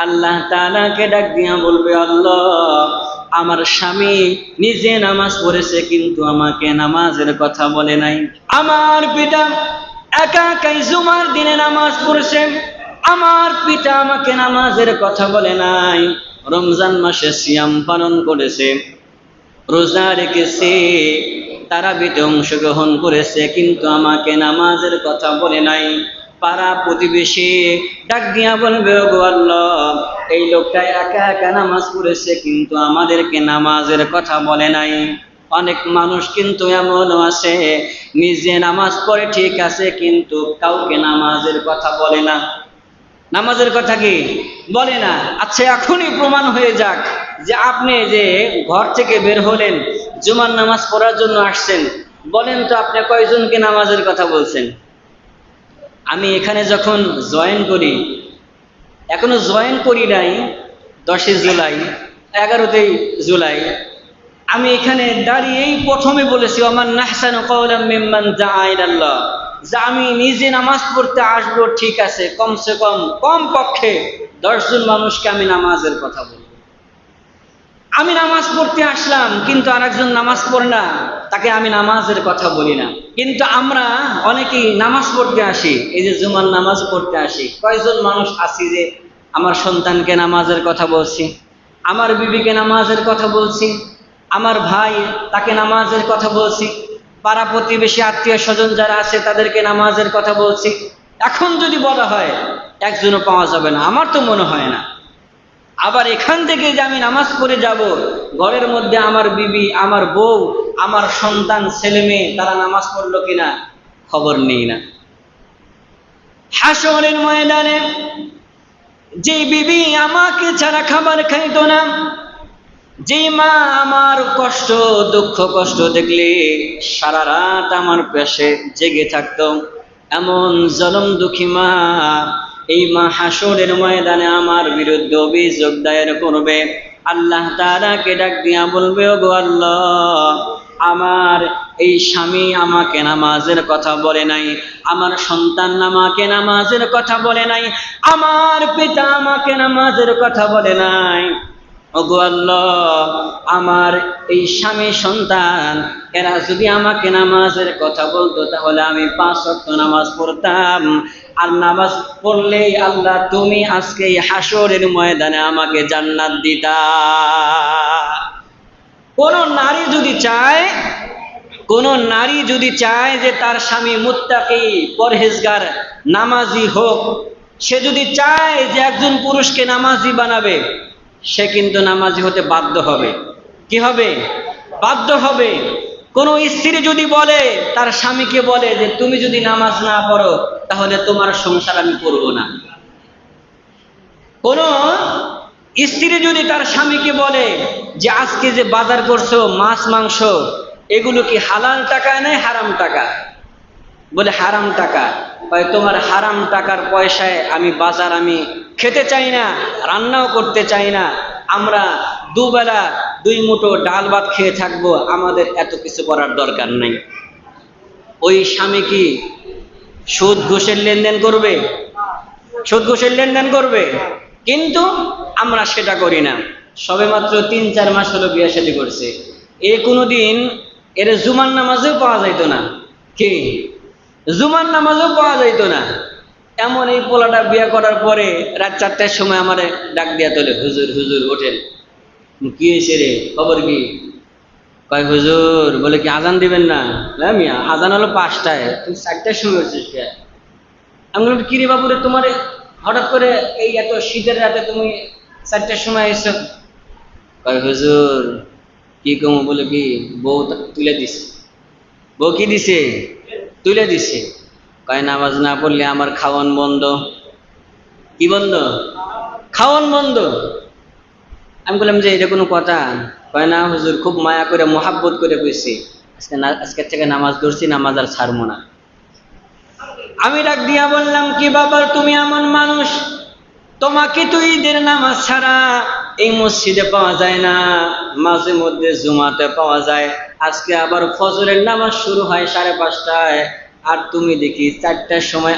আল্লাহ তালাকে ডাক দিয়া বলবে, আল্লাহ, আমার স্বামী নিজে নামাজ পড়েছে কিন্তু আমাকে নামাজের কথা বলে নাই। আমার পিতা একা একাই জুমার দিনে নামাজ পড়েছে। আমার পিতা আমাকে নামাজের কথা বলে নাই। রমজান মাসে সিয়াম পালন করেছে। রোজা রেখেছে। তারা বিতে অংশগ্রহণ করেছে কিন্তু আমাকে নামাজের কথা বলে নাই। পাড়া প্রতিবেশী ডাক দিয়া বলবে, "ওগো আল্লাহ, এই লোকটা একা একা নামাজ পড়েছে, কিন্তু আমাদেরকে নামাজের কথা বলে নাই। অনেক মানুষ কিন্তু এমনও আছে, নিজে নামাজ পড়ে ঠিক আছে, কিন্তু কাউকে নামাজের কথা বলে না। নামাজের কথা কি? বলে না। আচ্ছা এখনই প্রমাণ হয়ে যাক যে আপনি যে ঘর থেকে বের হলেন, জুমার নামাজ পড়ার জন্য আসছেন, বলেন তো আপনি কয়জনকে নামাজের কথা বলছেন? আমি এখানে যখন জয়েন করি, এখনও জয়েন করি নাই, দশই জুলাই, এগারোতেই জুলাই। আমি এখানে দাঁড়িয়েই প্রথমে বলেছি আমার নাহসান মিম্মান দাআ ইলাল্লাহ। যে আমি নিজে নামাজ পড়তে আসব, ঠিক আছে, কমসে কম কম পক্ষে দশজন মানুষকে আমি নামাজের কথা বলব। আমি নামাজ পড়তে আসলাম, কিন্তু আরেকজন নামাজ পড়ে না, তাকে আমি নামাজের কথা বলি না। কিন্তু আমরা অনেকেই নামাজ পড়তে আসি, এই যে জুমার নামাজ পড়তে আসি। কয়জন মানুষ আছি যে আমার সন্তানকে নামাজের কথা বলছি, আমার বিবিকে নামাজের কথা বলছি, আমার ভাই তাকে নামাজের কথা বলছি, পাড়া প্রতিবেশী, আত্মীয় স্বজন যারা আছে তাদেরকে নামাজের কথা বলছি। এখন যদি বলা হয়, একজনও পাওয়া যাবে না, আমার তো মনে হয় না। আবার এখান থেকে যে আমি নামাজ পড়ে যাব, ঘরের মধ্যে আমার বিবি, আমার বউ, আমার সন্তান, ছেলে মেয়ে, তারা নামাজ পড়ল কিনা? খবর নেই না। হাসরের ময়দানে যে বিবি আমাকে ছাড়া খাবার খাইতো না যে মা আমার কষ্ট, দুঃখ, কষ্ট দেখলে সারা রাত আমার পেশে জেগে থাকতো, এমন জলম দুঃখী মা এই মা হাসরের ময়দানে আমার বিরুদ্ধে অভিযোগ দায়ের করবে। আল্লাহ তারাকে ডাক দিয়া বলবে ও গো আল্লাহ, আমার এই স্বামী আমাকে নামাজের কথা বলে নাই, আমার সন্তান আমাকে নামাজের কথা বলে নাই, আমার পিতা আমাকে নামাজের কথা বলে নাই। ওগো আল্লাহ, আমার এই স্বামী সন্তান, এরা যদি আমাকে নামাজের কথা বলতো, তাহলে আমি পাঁচ ওয়াক্ত নামাজ পড়তাম। আর নামাজ পড়লেই আল্লাহ, তুমি আজকে হাসরের ময়দানে আমাকে জান্নাত দিতা। কোন নারী যদি চায়, কোন নারী যদি চায় যে তার স্বামী মুত্তাকি, পরহেজগার, নামাজি হোক, সে যদি চায় যে একজন পুরুষকে নামাজি বানাবে, সে কিন্তু নামাজি হতে বাধ্য হবে। কি হবে? বাধ্য হবে। কোন স্ত্রী যদি বলে, তার স্বামীকে বলে যে, তুমি যদি নামাজ না পড়ো তাহলে তোমার সংসার আমি করব না। কোন স্ত্রী যদি তার স্বামীকে বলে যে আজকে যে বাজার করছ, মাছ, মাংস, এগুলো কি হালাল টাকায় নেই হারাম টাকা? বলে হারাম টাকা। তোমার হারাম টাকার পয়সায় আমি বাজার আমি খেতে চাই না, রান্নাও করতে চাই না। আমরা দুবেলা দুই মুঠো ডাল ভাত খেয়ে থাকব, আমাদের এত কিছু করার দরকার নেই। ওই স্বামী কি সুদ ঘুষের লেনদেন করবে? সুদ ঘুষের লেনদেন করবে? কিন্তু আমরা সেটা করি না। সবে মাত্র তিন, চার মাস হলো বিয়ে শাদী করছে। এ কোনোদিন এর জুমার নামাজেও পাওয়া যাইতো না। কি? জুমার নামাজও পাওয়া যাইতো না। এমন এই পোলাটা বিয়ে করার পরে রাত চারটার সময় আমার ডাক দিয়া তোলে, হুজুর হুজুর, ওঠেন। কি হয়েছে রে? খবর কি? কয় হুজুর বলে কি আজান দিবেন না? বললাম, মিয়া আজান হলো পাঁচটায়। তুমি চারটার সময় হচ্ছিস কে? আমি বললাম কি রে বাবু রে তোমার হঠাৎ করে এই এত শীতের রাতে তুমি চারটার সময় এসো? কয় হুজুর কি কম বলে কি বউ তুলে দিছে। বউ কি দিছে? তুলে দিছে। কয় নামাজ না পড়লে আমার খাওয়ান বন্ধ। কি বন্ধ? খাওয়ান বন্ধ। আমি বললাম যে এটা কোনো কথা। কয় না, হুজুর, খুব মায়া করে, মহাব্বত করে কইছি। আজকে আজকের থেকে নামাজ ধরছি, নামাজ আর ছাড়বো না। আমি ডাক দিয়া বললাম, কি বাবার তুমি এমন মানুষ। তোমাকে তো ঈদের নামাজ ছাড়া এই মসজিদে পাওয়া যায় না। মাঝে মধ্যে জুমাতে পাওয়া যায়। আজকে আবার ফজরের নামাজ শুরু হয় সাড়ে পাঁচটায়। আর তুমি দেখি চারটার সময়